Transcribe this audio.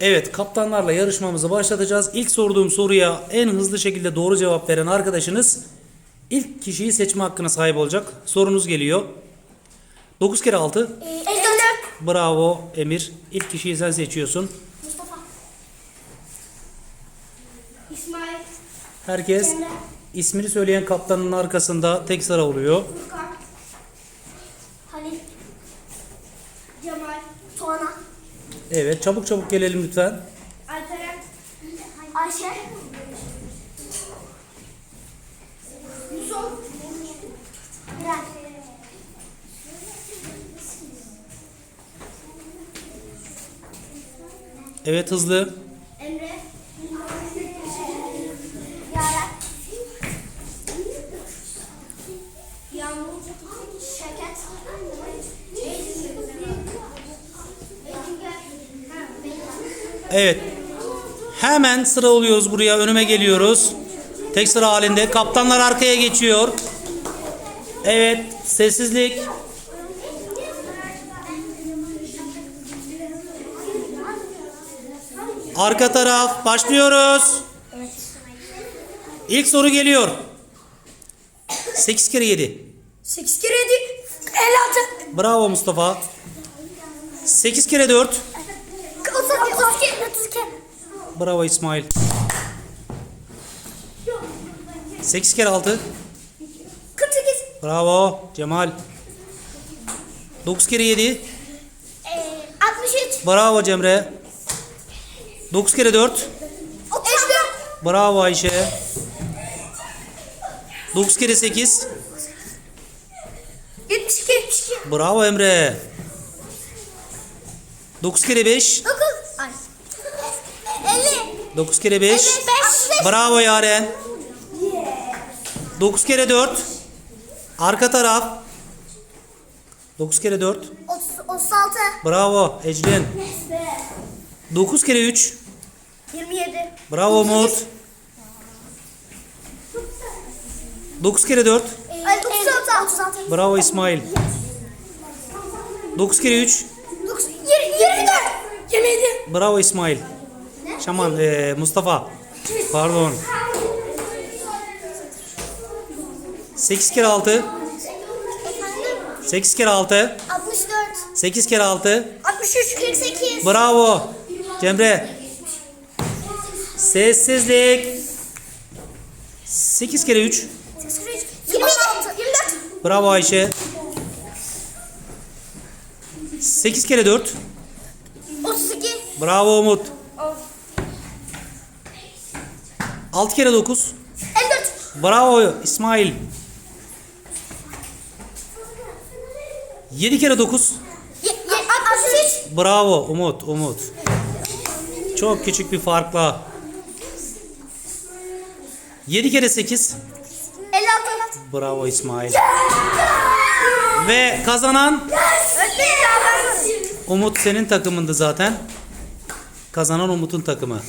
Evet, kaptanlarla yarışmamızı başlatacağız. İlk sorduğum soruya en hızlı şekilde doğru cevap veren arkadaşınız ilk kişiyi seçme hakkına sahip olacak. Sorunuz geliyor. 9 kere 6. Ee, 54. Bravo Emir. İlk kişiyi sen seçiyorsun. Mustafa. İsmail. Herkes Cemre. ismini söyleyen kaptanın arkasında tek sıra oluyor. Furkan. Halil. Cemal. Tuana. Evet, çabuk çabuk gelelim lütfen. Ayşe. Yusuf. Bilal. Evet, hızlı. Emre. Yaren. Yağmur. Şevket. Evet. Hemen sıra oluyoruz buraya. Önüme geliyoruz. Tek sıra halinde. Kaptanlar arkaya geçiyor. Evet. Sessizlik. Arka taraf. Başlıyoruz. İlk soru geliyor. 8 kere 7. 8 kere 7. 56. Bravo Mustafa. 8 kere 4. 32. 32. Bravo İsmail. 8 kere 6. 48. Bravo Cemal. 9 kere 7. Ee, 63. Bravo Cemre. 9 kere 4. 34. Bravo Ayşe. 9 kere 8. 72. 72. Bravo Emre. 9 kere 5. 9. Ay. 50. 9 kere 5. 55. Bravo Yaren. 9 kere 4. Arka taraf. 9 kere 4. 36. Bravo Ecrin. 9 kere 3. 27. Bravo Umut. 9 kere 4. 36. 36. Bravo İsmail. 9 kere 3. 24. 27. Bravo İsmail. Şaman eee, Mustafa. Pardon. 8 kere 6. 8 kere 6. 64. 8 kere 6. 63. 48. Bravo. Cemre. Sessizlik. 8 kere 3. 23. 26. 24. Bravo Ayşe. 8 kere 4. 32. Bravo Umut. 6 kere 9. 54. Bravo İsmail. 7 kere 9. 63. Bravo Umut, Umut. Çok küçük bir farkla. 7 kere 8. 56. Bravo İsmail. Ve kazanan. Umut senin takımındı zaten. Kazanan Umut'un takımı.